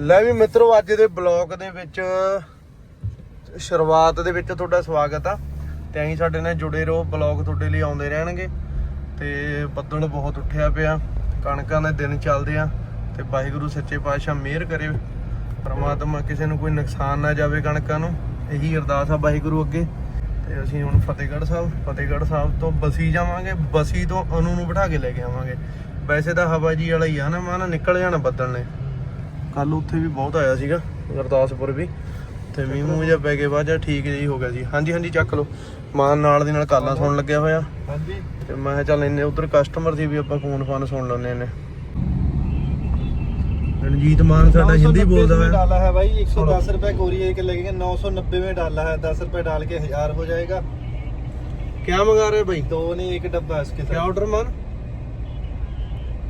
ਲੈ ਵੀ ਮਿੱਤਰੋ, ਅੱਜ ਦੇ ਬਲੌਗ ਦੇ ਵਿੱਚ, ਸ਼ੁਰੂਆਤ ਦੇ ਵਿੱਚ ਤੁਹਾਡਾ ਸਵਾਗਤ ਆ। ਤੇ ਅਸੀਂ ਸਾਡੇ ਨਾਲ ਜੁੜੇ ਰਹੋ ਬਲੌਗ ਤੁਹਾਡੇ ਲਈ ਆਉਂਦੇ ਰਹਿਣਗੇ। ਤੇ ਬੱਦਲ ਬਹੁਤ ਉੱਠਿਆ ਪਿਆ, ਕਣਕਾਂ ਦੇ ਦਿਨ ਚੱਲਦੇ ਆ। ਤੇ ਵਾਹਿਗੁਰੂ ਸੱਚੇ ਪਾਤਸ਼ਾਹ ਮਿਹਰ ਕਰੇ। ਪਰਮਾਤਮਾ ਕਿਸੇ ਨੂੰ ਕੋਈ ਨੁਕਸਾਨ ਨਾ ਜਾਵੇ ਕਣਕਾਂ ਨੂੰ। ਇਹੀ ਅਰਦਾਸ ਆ ਵਾਹਿਗੁਰੂ ਅੱਗੇ। ਤੇ ਅਸੀਂ ਹੁਣ ਫਤਿਹਗੜ੍ਹ ਸਾਹਿਬ ਫਤਿਹਗੜ੍ਹ ਸਾਹਿਬ ਤੋਂ ਬਸੀ ਜਾਵਾਂਗੇ। ਬਸੀ ਤੋਂ ਅਨੂ ਨੂੰ ਬਿਠਾ ਕੇ ਲੈ ਕੇ ਆਵਾਂਗੇ। ਵੈਸੇ ਤਾਂ ਹਵਾ ਜੀ ਵਾਲਾ ਹੀ ਆ ਨਾ ਮਾਨਾ, ਨਿਕਲ ਜਾਣਾ ਬੱਦਲ ਨੇ। ਕੱਲ ਉੱਥੇ ਵੀ ਬਹੁਤ ਆਇਆ ਸੀਗਾ ਗੁਰਦਾਸਪੁਰ ਵੀ ਤੇ ਮੀਂਹ ਮੂੰਹ ਜਿਹਾ ਪੈ ਕੇ ਬਾਅਦ ਜਾਂ ਠੀਕ ਜਿਹੀ ਹੋ ਗਿਆ ਸੀ ਹਾਂਜੀ ਹਾਂਜੀ ਚੱਕ ਲਓ ਮਾਨ ਨਾਲ ਦੀ ਨਾਲ ਕਾਲਾਂ ਸੁਣਨ ਲੱਗਿਆ ਹੋਇਆ ਹਾਂਜੀ ਤੇ ਮੈਂ ਕਿਹਾ ਚੱਲ ਇੰਨੇ ਉਧਰ ਕਸਟਮਰ ਸੀ ਵੀ ਆਪਾਂ ਫੋਨ ਫਾਨ ਸੁਣ ਲੈਂਦੇ ਨੇ ਰਣਜੀਤ ਮਾਨ ਸਾਡਾ ਹਿੰਦੀ ਬੋਲਦਾ में ਹੈ डाला है भाई 110 रुपए कोरियर के लगेगा 990 में डाला है 10 रुपए डाल के हजार हो जाएगा ਕੀ ਮੰਗਾ ਰਹੇ ਭਾਈ दो नहीं एक डब्बा है इसके क्या साथ ऑर्डर मान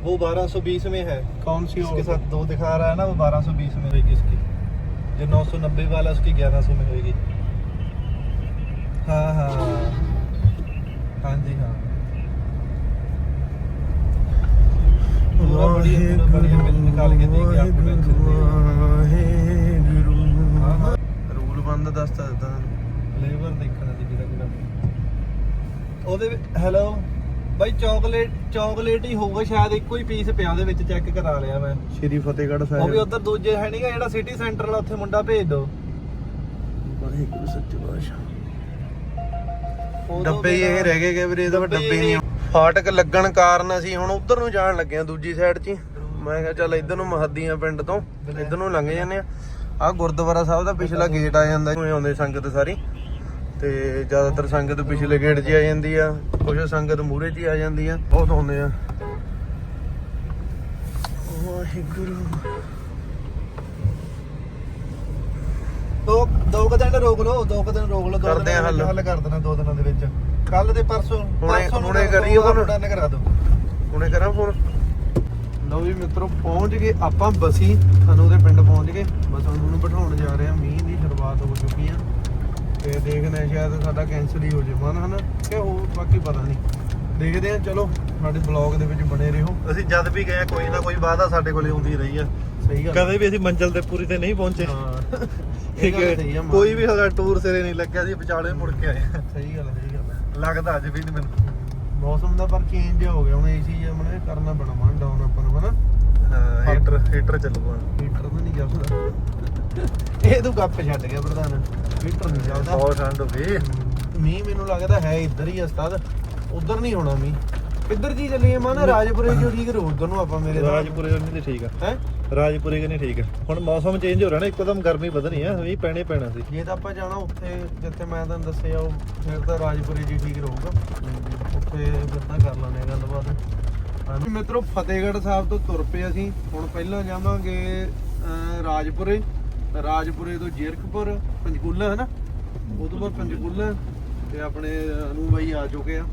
वो 1220 में है कौन सी इसके साथ दो दिखा रहा है ना वो 1220 में होगी इसकी जो 990 वाला उसकी 1100 में होगी हाँ हाँ हाँ जी हाँ पूरा बढ़िया पूरा बढ़िया बिल निकाल के देंगे आपको टेंशन नहीं हाँ हाँ ਰੂਲ ਬੰਦ ਦੱਸਦਾ ਦਿੱਤਾ ਫਲੇਵਰ ਦੇਖਣਾ ਸੀ ਕਿਹੜਾ ਕਿਹੜਾ ਉਹਦੇ ਵਿੱਚ ਹੈਲੋ ਬਾਈ ਚਾਕਲੇਟ ਚਾਕਲੇਟ ਹੀ ਹੋਊਗਾ ਸ਼ਾਇਦ ਇੱਕੋ ਹੀ ਪੀਸ ਪਿਆ ਉਹਦੇ ਵਿੱਚ ਚੈੱਕ ਕਰਾ ਲਿਆ ਮੈਂ। ਸ਼੍ਰੀ ਫਤਿਹਗੜ੍ਹ ਉਹ ਵੀ ਸਾਹਿਬ ਉਧਰ ਦੂਜੇ ਹੈ ਨਹੀਂਗਾ ਜਿਹੜਾ ਸਿਟੀ ਸੈਂਟਰ ਵਾਲਾ ਉੱਥੇ ਮੁੰਡਾ ਭੇਜ ਦਿਓ ਵਾਹਿਗੁਰੂ ਸੱਚੇ ਪਾਤਸ਼ਾਹ। ਡੱਬੇ ਹੀ ਇਹ ਰਹਿ ਗਏ ਕਿ ਵੀਰੇ ਇਹਦਾ ਡੱਬੇ ਨਹੀਂ ਫਾਟਕ ਲੱਗਣ ਕਾਰਨ ਅਸੀਂ ਹੁਣ ਉਧਰ ਨੂੰ ਜਾਣ ਲੱਗੇ ਆ ਦੂਜੀ ਸਾਈਡ 'ਚ। ਮੈਂ ਕਿਹਾ ਚੱਲ ਇੱਧਰ ਨੂੰ ਮਹੱਦੀਆਂ ਪਿੰਡ ਤੋਂ ਇੱਧਰ ਨੂੰ ਲੰਘ ਜਾਂਦੇ ਆ ਆ ਗੁਰਦੁਆਰਾ ਸਾਹਿਬ ਦਾ ਪਿਛਲਾ ਗੇਟ ਆ ਜਾਂਦਾ ਜਿਵੇਂ ਆਉਂਦੇ ਸੰਗਤ ਸਾਰੀ। ਤੇ ਜ਼ਿਆਦਾਤਰ ਸੰਗਤ ਪਿਛਲੇ ਗੇਟ 'ਚ ਆ ਜਾਂਦੀ ਆ। ਕੁਝ ਸੰਗਤ ਮੂਹਰੇ 'ਚ ਆ ਜਾਂਦੀ ਆ। ਬਹੁਤ ਆਉਂਦੇ ਆ। ਵਾਹਿਗੁਰੂ। ਦੋ ਦੋ ਕੁ ਦਿਨ ਰੋਕ ਲਓ ਦੋ ਕੁ ਦਿਨ ਰੋਕ ਲਓ ਦੋ ਕਰਦੇ ਆ ਦਿਨਾਂ ਵਿੱਚ ਹੱਲ। ਹੱਲ ਕਰ ਦੇਣਾ ਦੋ ਦਿਨਾਂ ਦੇ ਵਿੱਚ। ਕੱਲ ਤੇ ਪਰਸੋਂ ਹੁਣੇ- ਪਰਸੋਂ ਨੂੰ ਹੁਣੇ ਕਰੀਏ ਹੁਣ। ਡਨ ਕਰਾ ਦਿਓ। ਹੁਣੇ ਕਰਾਂ ਫੋਨ। ਲਓ ਵੀ ਮਿੱਤਰੋ ਪਹੁੰਚ ਗਏ ਆਪਾਂ ਬਸੀ। ਸਾਨੂੰ ਦੇ ਪਿੰਡ ਪਹੁੰਚ ਗਏ। ਬਸ ਹੁਣ ਉਹਨੂੰ ਬਿਠਾਉਣ ਜਾ ਰਹੇ ਆ। ਮੀਂਹ ਦੀ ਸ਼ੁਰੂਆਤ ਹੋ ਚੁੱਕੀ ਆ। ਤੇ ਦੇਖਦੇ ਆ ਸ਼ਾਇਦ ਸਾਡਾ ਕੈਂਸਲ ਹੀ ਹੋ ਜੇ ਮਨ ਹਨਾ? ਕਿ ਹੋਰ ਬਾਕੀ ਪਤਾ ਨਹੀਂ। ਦੇਖਦੇ ਆ ਚਲੋ ਸਾਡੇ ਬਲੌਗ ਦੇ ਵਿੱਚ ਬਣੇ ਰਹੋ। ਅਸੀਂ ਜਦ ਵੀ ਗਏ ਕੋਈ ਨਾ ਕੋਈ ਵਾਅਦਾ ਸਾਡੇ ਕੋਲੇ ਹੁੰਦੀ ਰਹੀ ਆ। ਸਹੀ ਗੱਲ ਕਦੇ ਵੀ ਅਸੀਂ ਮੰਜ਼ਲ ਤੇ ਪੂਰੀ ਤੇ ਨਹੀਂ ਪਹੁੰਚੇ। ਹਾਂ ਇਹ ਠੀਕ ਗੱਲ ਹੈ ਸਹੀ ਆ ਮਾਂ। ਕੋਈ ਵੀ ਸਾਡਾ ਟੂਰ ਸਿਰੇ ਨਹੀਂ ਲੱਗਿਆ ਸੀ ਵਿਚਾਲੇ ਮੁੜ ਕੇ ਆਏ। ਸਹੀ ਗੱਲ ਸਹੀ ਗੱਲ। ਲੱਗਦਾ ਅੱਜ ਵੀ ਨਹੀਂ ਮੈਨੂੰ। ਮੌਸਮ ਦਾ ਪਰ ਚੇਂਜ ਹੋ ਗਿਆ ਹੁਣ ਏਸੀ ਜਿਹਾ ਮਨੇ ਕਰਨਾ ਪੈਣਾ ਮਨ ਡਾਊਨ ਆਪਾਂ ਨੂੰ ਹਨਾ? ਹਾਂ ਹੀਟਰ ਹੀਟਰ ਚੱਲੂਗਾ। ਹੀਟਰ ਤਾਂ ਨਹੀਂ ਚੱਲਦਾ। ਇਹ ਤੂੰ ਗੱਪ ਛੱਡ ਗਿਆ ਪ੍ਰਧਾਨ ਹੀਟਰ ਨਹੀਂ ਚੱਲਦਾ ਬਹੁਤ ਠੰਡ ਹੋ ਗਈ। ਮੀਂਹ ਮੈਨੂੰ ਲੱਗਦਾ ਹੈ ਇੱਧਰ ਹੀ ਆ ਉਸਤਾਦ ਉਧਰ ਨਹੀਂ ਹੋਣਾ ਮੀਂਹ। ਕਿੱਧਰ ਜੀ ਚੱਲੀਏ ਮਨ ਰਾਜਪੁਰੇ ਜੋ ਠੀਕ ਉਧਰ ਨੂੰ ਆਪਾਂ ਮੇਰੇ ਰਾਜਪੁਰੇ ਨਹੀਂ ਠੀਕ ਆ। ਹੈ? ਰਾਜਪੁਰੇ ਕਿ ਨਹੀਂ ਠੀਕ ਆ। ਹੁਣ ਮੌਸਮ ਚੇਂਜ ਹੋ ਰਿਹਾ ਨਾ ਇੱਕਦਮ ਗਰਮੀ ਵਧਣੀ ਆ ਵੀ ਪੈਣੇ ਪੈਣਾ ਸੀ। ਜੇ ਤਾਂ ਆਪਾਂ ਜਾਣਾ ਉੱਥੇ ਜਿੱਥੇ ਮੈਂ ਤੁਹਾਨੂੰ ਦੱਸਿਆ ਉਹ ਫਿਰ ਤਾਂ ਰਾਜਪੁਰੇ ਜੀ ਠੀਕ ਰਹੂਗਾ। ਉੱਥੇ ਫਿਰ ਤਾਂ ਕਰ ਲਾਂਗੇ ਗੱਲਬਾਤ। ਹਾਂਜੀ। ਮਿੱਤਰੋ ਫਤਿਹਗੜ੍ਹ ਸਾਹਿਬ ਤੋਂ ਤੁਰ ਪਏ ਅਸੀਂ। ਹੁਣ ਪਹਿਲਾਂ ਜਾਵਾਂਗੇ ਰਾਜਪੁਰੇ। ਰਾਜਪੁਰੇ ਤੋਂ ਜੀਰਕਪੁਰ ਪੰਜਕੂਲਾ ਹੈ ਨਾ ਉਹ ਤੋਂ ਬਾਅਦ ਪੰਜਕੂਲਾ ਤੇ ਆਪਣੇ ਅਨੂ ਬਾਈ ਆ ਚੁੱਕੇ ਆ।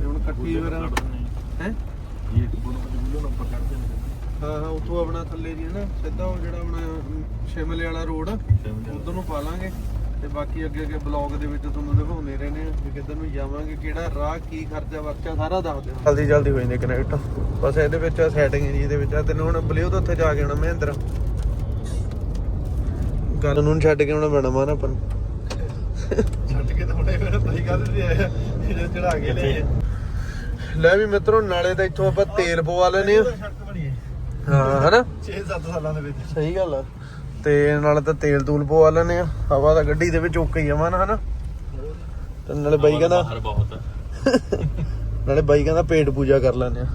ਤੇ ਹੁਣ ਇਕੱਠੀ ਫਿਰ ਹੈ? ਹਾਂ ਹਾਂ ਉੱਥੋਂ ਆਪਣਾ ਥੱਲੇ ਜੀ ਹੈ ਨਾ ਸਿੱਧਾ ਉਹ ਜਿਹੜਾ ਆਪਣਾ ਸ਼ਿਮਲੇ ਵਾਲਾ ਰੋਡ ਉਧਰ ਨੂੰ ਪਾ ਲਾਂਗੇ ਤੇ ਬਾਕੀ ਅੱਗੇ ਅੱਗੇ ਬਲੌਗ ਦੇ ਵਿੱਚ ਤੁਹਾਨੂੰ ਦਿਖਾਉਂਦੇ ਰਹਿੰਦੇ ਆ ਕਿ ਕਿੱਧਰ ਨੂੰ ਜਾਵਾਂਗੇ ਕਿਹੜਾ ਰਾਹ ਕੀ ਖਰਚਾ ਵਰਚਾ ਸਾਰਾ ਦੱਸ ਦਿਓ ਜਲਦੀ ਜਲਦੀ ਹੋ ਜਾਂਦੇ ਕਨੈਕਟ ਬਸ ਇਹਦੇ ਵਿੱਚ ਸੈਟਿੰਗ ਜੀ ਇਹਦੇ ਵਿੱਚ ਆ। ਤੈਨੂੰ ਹੁਣ ਬਲਿਓ ਤੋਂ ਉੱਥੇ ਜਾ ਕੇ ਆਉਣਾ ਮਹਿੰਦਰ। ਗੱਲ ਨੂੰ ਛੱਡ ਕੇ ਆਉਣਾ ਪੈਣਾ ਮਾਨ ਆਪਾਂ ਨੂੰ। ਛੱਡ ਕੇ ਤਾਂ ਹੁਣੇ ਫਿਰ ਸਹੀ ਗੱਲ ਤੇ ਆਇਆ ਜਿਹੜਾ ਚੜਾ ਕੇ ਲੈ ਲੈ ਵੀ ਮਿੱਤਰੋ ਨਾਲੇ ਤਾਂ ਇੱਥੋਂ ਆਪਾਂ ਤੇਲ ਪਵਾ ਲੈਨੇ ਆ ਹੈ। ਹਾਂ ਹਨਾ? 6-7 ਸਾਲਾਂ ਦੇ ਵਿੱਚ। ਸਹੀ ਗੱਲ ਆ। ਤੇ ਨਾਲੇ ਤਾਂ ਤੇਲ ਤੂਲ ਪਵਾ ਲੈਨੇ ਆ ਹਵਾ ਤਾਂ ਗੱਡੀ ਦੇ ਵਿੱਚ ਓਕੇ ਹੀ ਆ ਮਨ ਹਨਾ? ਤੇ ਨਾਲੇ ਬਾਈ ਕਹਿੰਦਾ ਬਹੁਤ ਨਾਲੇ ਬਾਈ ਕਹਿੰਦਾ ਪੇਟ ਪੂਜਾ ਕਰ ਲੈਨੇ ਆ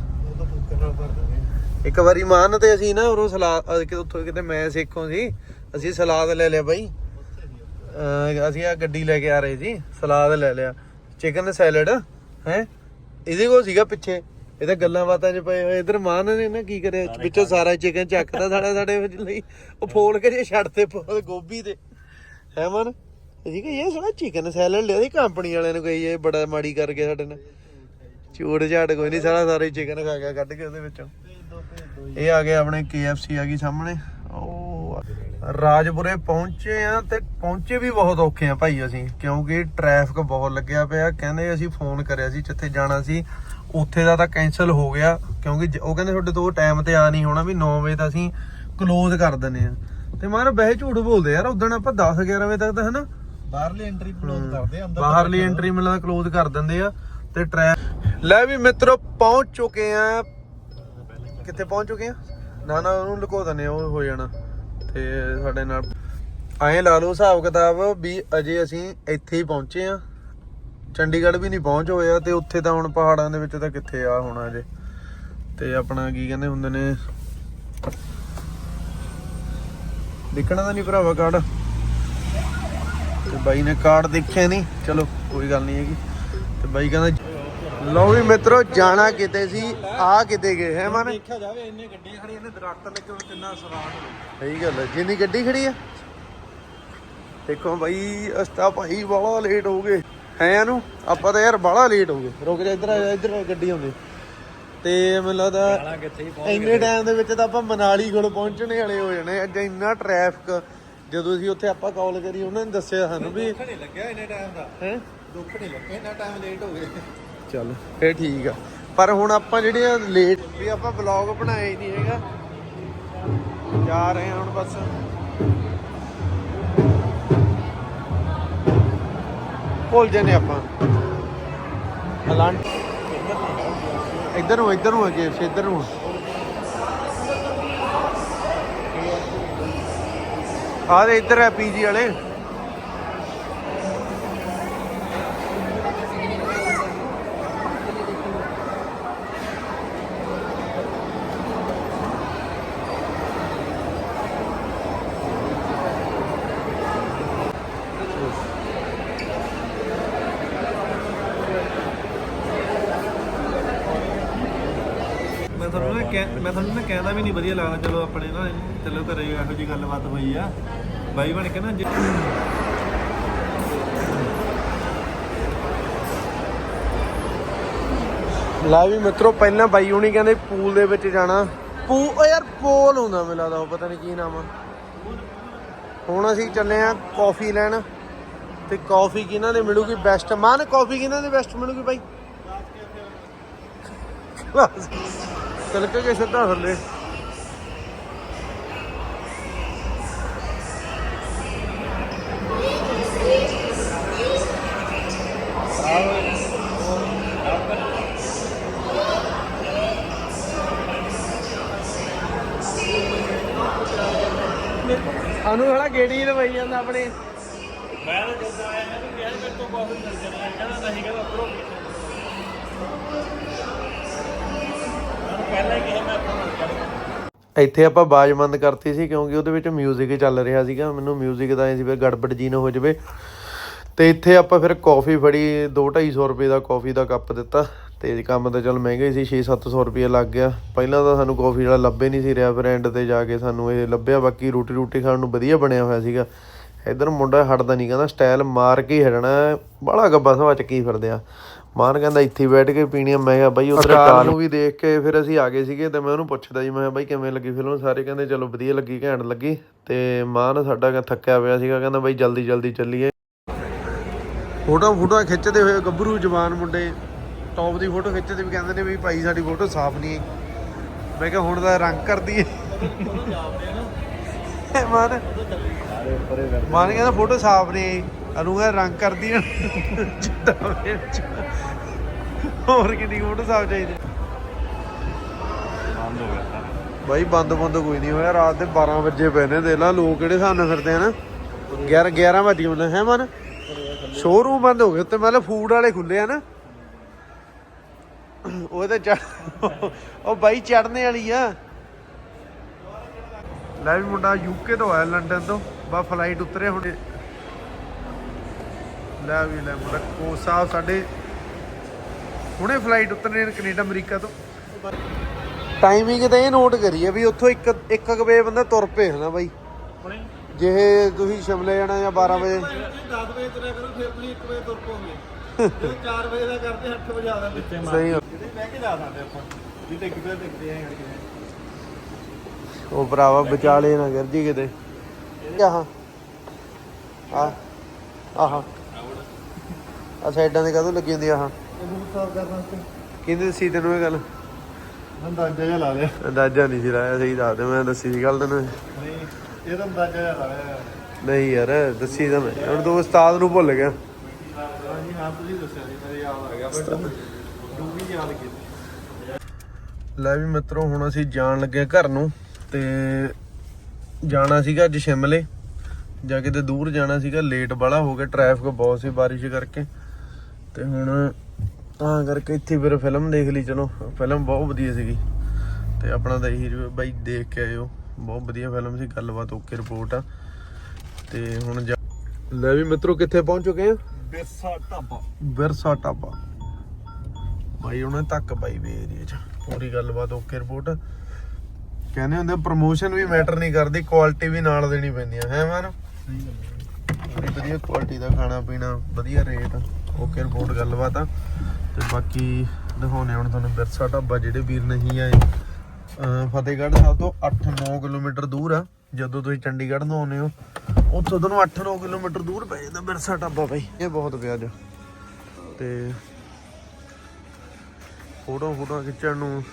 ਇੱਕ ਵਾਰੀ ਮਾਨ ਤੇ ਅਸੀਂ ਨਾ ਉਰੋਂ ਸਲਾਦ ਅਹ ਕਿ ਉੱਥੋਂ ਕਿਤੇ ਮੈਂ ਸਿੱਖੋਂ ਸੀ। ਅਸੀਂ ਸਲਾਦ ਲੈ ਲਿਆ ਬਾਈ। ਅਸੀਂ ਆ ਗੱਡੀ ਲੈ ਕੇ ਆ ਰਹੇ ਸੀ ਸਲਾਦ ਲੈ ਲਿਆ। ਚਿਕਨ ਸੈਲਡ ਹੈ? ਇਹਦੇ ਕੋਲ ਸੀਗਾ ਪਿੱਛੇ। ਇਹ ਤਾਂ ਗੱਲਾਂ ਬਾਤਾਂ 'ਚ ਪਏ ਹੋਏ। ਇਧਰ ਮਾਨ ਨੇ ਨਾ ਕੀ ਕਰਿਆ? ਵਿੱਚੋਂ ਸਾਰਾ ਚਿਕਨ ਚੱਕਦਾ ਸਾਡਾ ਸਾਡੇ ਲਈ। ਉਹ ਫੋਲ ਕੇ ਜੇ ਛੱਡ ਤੇ ਗੋਭੀ ਤੇ ਹੈ ਮਨ ਅਸੀਂ ਕਿ ਇਹ ਸਾਲਾ ਚਿਕਨ ਸੈਲਡ ਲਿਆ ਸੀ ਕੰਪਨੀ ਵਾਲਿਆਂ ਨੂੰ ਕਹੀ ਇਹ ਬੜਾ ਮਾੜੀ ਕਰਕੇ ਸਾਡੇ ਨਾਲ। ਚੂੜ ਝਾੜ ਕੋਈ ਨਹੀਂ ਸਾਰਾ ਸਾਰੇ ਚਿਕਨ ਖਾ ਗਿਆ ਕੱਢ ਕੇ ਉਹਦੇ ਵਿੱਚੋਂ। ਇਹ ਆ ਗਿਆ ਆਪਣੇ KFC ਆ ਗਈ ਸਾਹਮਣੇ। ਰਾਜਪੁਰੇ ਪਹੁੰਚੇ ਆ ਤੇ ਪਹੁੰਚੇ ਵੀ ਬਹੁਤ ਔਖੇ ਆ ਭਾਈ ਅਸੀਂ ਕਿਉਂਕਿ ਟ੍ਰੈਫਿਕ ਬਹੁਤ ਲੱਗਿਆ ਪਿਆ। ਕਹਿੰਦੇ ਅਸੀਂ ਫੋਨ ਕਰਿਆ ਸੀ ਜਿੱਥੇ ਜਾਣਾ ਸੀ ਉੱਥੇ ਦਾ ਤਾਂ ਕੈਨਸਲ ਹੋ ਗਿਆ ਕਿਉਂਕਿ ਉਹ ਕਹਿੰਦੇ ਤੁਹਾਡੇ ਤੋਂ ਟਾਈਮ ਤੇ ਆ ਨਹੀਂ ਹੋਣਾ ਵੀ 9 ਵਜੇ ਤਾਂ ਅਸੀਂ ক্লোਜ਼ ਕਰ ਦਿੰਦੇ ਆ। ਤੇ ਮਾਰ ਵੈਸੇ ਝੂਠ ਬੋਲਦੇ ਯਾਰ ਉਦੋਂ ਆਪਾਂ 10 11 ਵਜੇ ਤੱਕ ਤਾਂ ਹਨਾ? ਬਾਹਰਲੀ ਐਂਟਰੀ ਕਲੋਜ਼ ਕਰਦੇ ਅੰਦਰ ਬਾਹਰਲੀ ਐਂਟਰੀ ਮਿਲਦਾ ਕਲੋਜ਼ ਕਰ ਦਿੰਦੇ ਆ ਤੇ ਟ੍ਰੈਕ ਲੈ ਵੀ ਮਿੱਤਰੋ ਪਹੁੰਚ ਚੁੱਕੇ ਆ। ਕਿੱਥੇ ਪਹੁੰਚ ਚੁੱਕੇ ਆ? ਨਾ ਨਾ ਉਹਨੂੰ ਲੁਕੋ ਦਨੇ ਉਹ ਹੋ ਜਾਣਾ। ਤੇ ਸਾਡੇ ਨਾਲ ਐਂ ਲਾ ਲਓ ਹਿਸਾਬ ਕਿਤਾਬ ਵੀ ਅਜੇ ਅਸੀਂ ਇੱਥੇ ਹੀ ਪਹੁੰਚੇ ਆ ਚੰਡੀਗੜ੍ਹ ਵੀ ਨਹੀਂ ਪਹੁੰਚ ਹੋਇਆ ਤੇ ਉੱਥੇ ਤਾਂ ਹੁਣ ਪਹਾੜਾਂ ਦੇ ਵਿੱਚ ਤਾਂ ਕਿੱਥੇ ਆ ਹੋਣਾ ਅਜੇ। ਤੇ ਆਪਣਾ ਕੀ ਕਹਿੰਦੇ ਹੁੰਦੇ ਨੇ? ਦੇਖਣਾ ਤਾਂ ਨਹੀਂ ਭਰਾਵਾ ਕਾਰਡ। ਤੇ ਬਾਈ ਨੇ ਕਾਰਡ ਦੇਖਿਆ ਨਹੀਂ। ਚਲੋ, ਕੋਈ ਗੱਲ ਨਹੀਂ ਹੈਗੀ। ਤੇ ਬਾਈ ਕਹਿੰਦਾ ਲਓ ਵੀ ਮਿੱਤਰੋ ਜਾਣਾ ਕਿਤੇ ਸੀ ਆ ਕਿਤੇ ਗਏ ਹੈ ਮਨ। ਦੇਖਿਆ ਜਾਵੇ ਇੰਨੇ ਗੱਡੀਆਂ ਖੜੀਆਂ ਨੇ ਦਰਖਤ ਲੱਗੇ ਹੋਏ ਕਿੰਨਾ ਸਰਾਣ ਸਹੀ ਗੱਲ ਹੈ ਜਿੰਨੀ ਗੱਡੀ ਖੜੀ ਆ। ਦੇਖੋ ਬਾਈ ਅਸਤਾ ਭਾਈ ਬਾਹਲਾ ਲੇਟ ਹੋ ਗਏ। ਹੈ ਇਹਨੂੰ? ਆਪਾਂ ਤਾਂ ਯਾਰ ਬਾਹਲਾ ਲੇਟ ਹੋ ਗਏ। ਰੁਕ ਜਾ ਇੱਧਰ ਇੱਧਰ ਗੱਡੀ ਆਉਂਦੀ। ਤੇ ਮੈਨੂੰ ਲੱਗਦਾ ਇੰਨੇ ਟਾਈਮ ਦੇ ਵਿੱਚ ਤਾਂ ਆਪਾਂ ਮਨਾਲੀ ਕੋਲ ਪਹੁੰਚਣੇ ਵਾਲੇ ਹੋ ਜਾਣੇ ਅੱਜ ਇੰਨਾ ਟ੍ਰੈਫਿਕ ਜਦੋਂ ਅਸੀਂ ਉੱਥੇ ਆਪਾਂ ਕਾਲ ਕਰੀ ਉਹਨਾਂ ਨੇ ਦੱਸਿਆ ਸਾਨੂੰ ਵੀ ਦੁੱਖ ਨਹੀਂ ਲੱਗਿਆ ਇੰਨੇ ਟਾਈਮ ਦਾ। ਹੈ? ਦੁੱਖ ਨਹੀਂ ਲੱਗਿਆ ਇੰਨਾ ਟਾਈਮ ਲੇਟ ਹੋ ਗਏ। ਚੱਲ। ਫੇਰ ਠੀਕ ਆ। ਪਰ ਹੁਣ ਆਪਾਂ ਜਿਹੜੀਆਂ ਲੇਟ ਵੀ ਆਪਾਂ ਵਲੌਗ ਬਣਾਇਆ ਹੀ ਨਹੀਂ ਹੈਗਾ। ਜਾ ਰਹੇ ਹਾਂ ਹੁਣ ਬਸ। ਭੁੱਲ ਜਨੇ ਆਪਾਂ। ਹਲਾਂਟ ਇੱਧਰ ਨੂੰ ਇੱਧਰ ਨੂੰ ਅਜੇ ਇੱਧਰ ਨੂੰ। ਆ ਦੇ ਇੱਧਰ ਹੈ ਪੀਜੀ ਵਾਲੇ। ਮੈਂ ਤੁਹਾਨੂੰ ਨਾ ਕਹਿ- ਮੈਂ ਤੁਹਾਨੂੰ ਨਾ ਕਹਿੰਦਾ ਵੀ ਨਹੀਂ ਵਧੀਆ ਲੱਗਦਾ ਚਲੋ ਆਪਣੇ ਨਾ ਚਲੋ ਘਰੇ ਇਹੋ ਜੀ ਗੱਲਬਾਤ ਹੋਈ ਆ। ਬਾਈ ਬਣ ਕੇ ਨਾ ਜੇ- ਲਾ ਵੀ ਮਿੱਤਰੋ, ਪਹਿਲਾਂ ਬਾਈ ਹੁਣੀ ਕਹਿੰਦੇ ਪੂਲ ਦੇ ਵਿੱਚ ਜਾਣਾ। ਪੂ ਓ ਯਾਰ, ਪੋਲ ਹੁੰਦਾ ਮੈਨੂੰ ਲੱਗਦਾ, ਉਹ ਪਤਾ ਨਹੀਂ ਕੀ ਨਾਮ ਆ। ਹੁਣ ਅਸੀਂ ਚੱਲੇ ਆ ਕਾਫੀ ਲੈਣ। ਤੇ ਕਾਫੀ ਕਿਹਨਾਂ ਦੇ ਮਿਲੂਗੀ ਬੈਸਟ ਮਾਨ, ਕਾਫੀ ਕਿਹਨਾਂ ਦੇ ਬੈਸਟ ਮਿਲੂਗੀ ਬਾਈ? ਤਿਲਕ ਕੇ ਸਿੱਧਾ ਥੱਲੇ। ਅਨੂ ਹਲਾ ਗੇੜੀ ਲਵਾਈ ਜਾਂਦਾ ਆਪਣੇ। ਮੈਂ ਤਾਂ ਜਦੋਂ ਆਇਆ ਮੈਂ ਕਿਹਾ ਮੇਰੇ ਤੋਂ ਕਾਫੀ ਮਿਲ ਜਾਣੀ ਹੈ ਕਹਿੰਦਾ ਨਹੀਂ ਕਹਿੰਦਾ ਉੱਪਰੋਂ ਪਹਿਲਾਂ ਹੀ ਕਿਹਾ ਮੈਂ ਆਪਣਾ ਮਿਲ ਜਾਣਾ ਇੱਥੇ ਆਪਾਂ ਬਾਜ ਬੰਦ ਕਰਤੀ ਸੀ ਕਿਉਂਕਿ ਉਹਦੇ ਵਿੱਚ 뮤직 ਚੱਲ ਰਿਹਾ ਸੀਗਾ ਮੈਨੂੰ 뮤직 ਦਾ ਐ ਸੀ ਵੀ ਗੜਬੜ ਜੀ ਨਾ ਹੋ ਜਾਵੇ ਤੇ ਇੱਥੇ ਆਪਾਂ ਫਿਰ ਕਾਫੀ ਫੜੀ 2-250 ਰੁਪਏ ਦਾ ਕਾਫੀ ਦਾ ਕੱਪ ਦਿੱਤਾ ਤੇ ਕੰਮ ਤਾਂ ਚੱਲ ਮਹਿੰਗਾ ਹੀ ਸੀ 6-700 ਰੁਪਏ ਲੱਗ ਗਿਆ ਪਹਿਲਾਂ ਤਾਂ ਸਾਨੂੰ ਕਾਫੀ ਵਾਲਾ ਲੱਭੇ ਨਹੀਂ ਸੀ ਰਿਹਾ ਫਿਰ ਐਂਡ ਤੇ ਜਾ ਕੇ ਸਾਨੂੰ ਇਹ ਲੱਭਿਆ ਬਾਕੀ ਰੋਟੀ ਰੋਟੀ ਖਾਣ ਨੂੰ ਵਧੀਆ ਬਣਿਆ ਹੋਇਆ ਸੀਗਾ ਇਧਰ ਮੁੰਡਾ ਹਟਦਾ ਨਹੀਂ ਕਹਿੰਦਾ ਸਟਾਈਲ ਮਾਰ ਕੇ ਹੀ ਹਟਣਾ ਬੜਾ ਗੱਬਾ ਸਵਾ ਚੱਕੀ ਫਿਰਦੇ ਆ ਮਾਨ ਕਹਿੰਦਾ ਇੱਥੇ ਬੈਠ ਕੇ ਪੀਣੀ ਆ ਮੈਂ ਕਿਹਾ ਬਾਈ ਉਧਰ ਕਾਰ ਨੂੰ। ਵੀ ਦੇਖ ਕੇ ਫਿਰ ਅਸੀਂ ਆ ਗਏ ਸੀਗੇ ਤੇ ਮੈਂ ਉਹਨੂੰ ਪੁੱਛਦਾ ਜੀ ਮੈਂ ਕਿਹਾ ਬਾਈ ਕਿਵੇਂ ਲੱਗੀ ਫਿਲਮ? ਸਾਰੇ ਕਹਿੰਦੇ ਚਲੋ ਵਧੀਆ ਲੱਗੀ ਘੈਂਟ ਲੱਗੀ। ਤੇ ਮਾਨ ਸਾਡਾ ਥੱਕਿਆ ਪਿਆ ਸੀਗਾ ਕਹਿੰਦਾ ਬਾਈ ਜਲਦੀ ਜਲਦੀ ਚੱਲੀਏ। ਫੋਟੋ ਫੋਟੋ ਖਿੱਚਦੇ ਹੋਏ ਗੱਭਰੂ ਜਵਾਨ ਮੁੰਡੇ ਟੌਪ ਦੀ ਫੋਟੋ ਖਿੱਚਦੇ ਵੀ ਕਹਿੰਦੇ ਨੇ ਵੀ ਭਾਈ ਸਾਡੀ ਫੋਟੋ ਸਾਫ਼ ਨਹੀਂ ਮੈਂ ਕਿਹਾ ਹੁਣ ਤਾਂ ਰੰਗ ਕਰਦੀ ਏ ਮਾਨ ਮਾਨ ਕਹਿੰਦਾ ਫੋਟੋ ਸਾਫ਼ ਨਹੀਂ ਅਨੂ ਕਹਿੰਦਾ ਰੰਗ ਕਰਦੀ ਚਿੱਟਾ ਵਿੱਚ ਹੋਰ ਕਿੰਨੀ ਫੋਟੋ ਸਾਫ਼ ਚਾਹੀਦੀ। ਬੰਦ ਹੋ ਗਿਆ ਬਾਈ ਬੰਦ ਬੰਦ ਕੋਈ ਨਹੀਂ ਹੋਇਆ। ਰਾਤ ਦੇ 12 ਵਜੇ ਪਏ ਨੇ ਦੇਖ ਲਾ ਲੋਕ ਕਿਹੜੇ ਨਾਲ ਫਿਰਦੇ ਆ ਨਾ। 11 11 ਵਜੇ ਹੁੰਦੇ ਹੈ ਮਨ? ਸ਼ੋਰੂਮ ਬੰਦ ਹੋ ਗਏ ਉੱਤੇ ਮਤਲਬ ਫੂਡ ਵਾਲੇ ਖੁੱਲੇ ਆ ਨਾ। ਉਹ ਤੇ ਚੜ ਉਹ ਬਾਈ ਚੜਨੇ ਵਾਲੀ ਆ। ਲੈ ਵੀ ਮੁੰਡਾ ਯੂਕੇ ਤੋਂ ਆਇਆ ਲੰਡਨ ਤੋਂ। ਬਾ ਫਲਾਈਟ ਉਤਰੇ ਹੁਣ। ਲੈ ਵੀ ਲੈ ਮੁੰਡਾ ਕੋ ਸਾਹਿਬ ਸਾਡੇ ਹੁਣੇ ਫਲਾਈਟ ਉਤਰਨੇ ਨੇ ਕੈਨੇਡਾ ਅਮਰੀਕਾ ਤੋਂ। ਟਾਈਮਿੰਗ ਤਾਂ ਇਹ ਨੋਟ ਕਰੀਏ ਵੀ ਉੱਥੋਂ ਇੱਕ ਇੱਕ ਕੁ ਵਜੇ ਬੰਦਾ ਤੁਰ ਪਏ ਹਨਾ ਬਾਈ। ਜੇ ਤੁਸੀਂ ਸ਼ਿਮਲੇ ਜਾਣਾ ਜਾਂ 12 ਵਜੇ। 10 ਵਜੇ ਤੁਰਿਆ ਕਰੋ ਫਿਰ ਤੁਸੀਂ 1 ਵਜੇ ਤੁਰ ਪੋਗੇ ਜੇ 4 ਵਜੇ ਦਾ ਕਰਦੇ 8 ਵਜੇ ਆਦਾ ਵਿੱਚ ਸਹੀ ਆ। ਜਿਹਦੇ ਬਹਿ ਕੇ ਜਾ ਸਕਦੇ ਆਪਾਂ। ਜੀ ਟਿਕ ਤੇ ਟਿਕਦੇ ਆਂ ਕਿਵੇਂ ਉਹ ਭਰਾਵਾ ਵਿਚਾਲੇ ਨਾ ਗਿਰ ਜੀ ਕਿਤੇ। ਆਹ। ਆ ਆਹ। ਆ ਸਾਈਡਾਂ ਦੇ ਕਦੋਂ ਲੱਗੀ ਹੁੰਦੀ ਆਹ? ਇਹ ਬੂਟ ਸਾਫ਼ ਕਰਨ ਵਾਸਤੇ ਕਹਿੰਦੇ ਸੀ ਤੈਨੂੰ ਇਹ ਗੱਲ? ਅੰਦਾਜ਼ਾ ਜਿਹਾ ਲਾ ਲਿਆ। ਅੰਦਾਜ਼ਾ ਨਹੀਂ ਸੀ ਲਾਇਆ ਸਹੀ ਦੱਸ ਦੇ ਮੈਂ ਦੱਸੀ ਸੀ ਗੱਲ ਤੈਨੂੰ ਨਹੀਂ ਇਹ ਤਾਂ ਅੰਦਾਜ਼ਾ ਜਿਹਾ ਲਾ ਲਿਆ। ਨਹੀਂ ਯਾਰ ਦੱਸੀ ਤਾਂ ਮੈਂ। ਹੁਣ ਤੂੰ ਉਸਤਾਦ ਨੂੰ ਭੁੱਲ ਗਿਆ। ਹਾਂਜੀ ਹਾਂ ਤੁਸੀਂ ਦੱਸਿਆ ਸੀ ਮੇਰੇ ਯਾਦ ਆ ਗਿਆ ਬਟ ਡੂਬੀ ਯਾਦ ਕੀਤੀ। ਲੈ ਵੀ ਮਿੱਤਰੋ ਹੁਣ ਅਸੀਂ ਜਾਣ ਲੱਗੇ ਘਰ ਨੂੰ ਤੇ ਜਾਣਾ ਸੀਗਾ ਅੱਜ ਸ਼ਿਮਲੇ। ਜਾ ਕਿਤੇ ਦੂਰ ਜਾਣਾ ਸੀਗਾ ਲੇਟ ਬਾਲਾ ਹੋ ਗਿਆ ਟ੍ਰੈਫਿਕ ਬਹੁਤ ਸੀ ਬਾਰਿਸ਼ ਕਰਕੇ। ਤੇ ਹੁਣ ਤਾਂ ਕਰਕੇ ਇੱਥੇ ਫਿਰ ਫਿਲਮ ਦੇਖ ਲਈ ਚਲੋ ਫਿਲਮ ਬਹੁਤ ਵਧੀਆ ਸੀਗੀ। ਤੇ ਆਪਣਾ ਤਾਂ ਇਹੀ ਬਾਈ ਦੇਖ ਕੇ ਆਇਓ। ਬਹੁਤ ਵਧੀਆ ਫਿਲਮ ਸੀ ਗੱਲਬਾਤ ਓਕੇ ਰਿਪੋਰਟ ਆ। ਤੇ ਹੁਣ ਲੈ ਵੀ ਮਿੱਤਰੋ ਕਿੱਥੇ ਪਹੁੰਚ ਚੁੱਕੇ ਆ? ਬਿਰਸਾ ਢਾਬਾ। ਵਿਰਸਾ ਟਾਬਾ ਬਾਈ ਉਹਨੇ ਤੱਕ ਪਾਈ ਵੇ ਏਰੀਆ 'ਚ ਪੂਰੀ ਗੱਲਬਾਤ ਓਕੇ ਰਿਪੋਰਟ ਕਹਿੰਦੇ ਹੁੰਦੇ ਪ੍ਰੋਮੋਸ਼ਨ ਵੀ ਮੈਟਰ ਨਹੀਂ ਕਰਦੀ ਕੁਆਲਿਟੀ ਵੀ ਨਾਲ ਦੇਣੀ ਪੈਂਦੀ ਆ। ਹੈ ਮਾਨ ਵਧੀਆ ਕੁਆਲਿਟੀ ਦਾ ਖਾਣਾ ਪੀਣਾ ਵਧੀਆ ਰੇਟ ਓਕੇ, ਰਿਪੋਰਟ, ਗੱਲਬਾਤ ਆ। ਤੇ ਬਾਕੀ ਦਿਖਾਉਣੇ ਹੁਣ ਤੁਹਾਨੂੰ ਵਿਰਸਾ ਢਾਬਾ, ਜਿਹੜੇ ਵੀਰ ਨਹੀਂ ਆਏ। ਫਤਿਹਗੜ੍ਹ ਸਾਹਿਬ ਤੋਂ 8-9 ਕਿਲੋਮੀਟਰ ਦੂਰ ਆ। ਜਦੋਂ ਤੁਸੀਂ ਚੰਡੀਗੜ੍ਹ ਨੂੰ ਆਉਂਦੇ ਹੋ, ਉੱਥੋਂ ਤੁਹਾਨੂੰ 8-9 ਕਿਲੋਮੀਟਰ ਦੂਰ ਪੈ ਜਾਂਦਾ ਵਿਰਸਾ ਢਾਬਾ ਬਾਈ। ਇਹ ਬਹੁਤ ਪਿਆ ਤੇ ਫੋਟੋ ਫੋਟੋ ਖਿੱਚਣ ਨੂੰ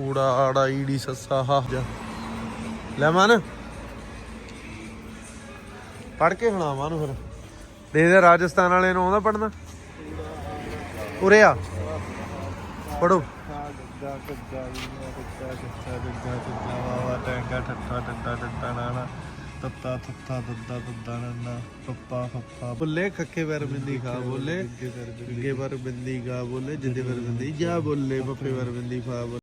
ਊੜਾ ਆੜਾ, ਈੜੀ, ਸੱਸਾ, ਹਾ, ਜਾ। ਲੈ ਮਨ। ਪੜ ਕੇ ਸੁਣਾਵਾਂ ਨੂੰ ਫਿਰ। ਦੇ ਦੇ ਰਾਜਸਥਾਨ ਵਾਲੇ ਨੂੰ ਆਉਂਦਾ ਪੜਨਾ ਉਰੇ ਆ। ਪੜੋ ਗੱਗਾ ਗੱਗਾ ਗੱਗਾ ਗੱਗਾ ਗੱਗਾ ਗੱਗਾ ਵਾਵਾ ਟੈਂਗਾ ਠੱਠਾ ਡੱਡਾ ਡੱਡਾ ਨਾਣਾ ਤੱਤਾ ਥੱਥਾ ਦੱਦਾ ਦੱਦਾ ਨਾਨਾ ਪੱਪਾ ਫੱਫਾ ਬੋਲੇ, ਖੱਕੇ ਵਰ ਬਿੰਦੀ ਖਾ ਬੋਲੇ ਅੱਗੇ ਵਰ ਬਿੰਦੀ ਗਾ ਬੋਲੇ, ਜਿੱਦੇ ਵਰ ਬਿੰਦੀ, ਜਾ ਬੋਲੇ ਪੱਪੇ ਵਰ ਬਿੰਦੀ ਫਾ ਬੋਲੇ।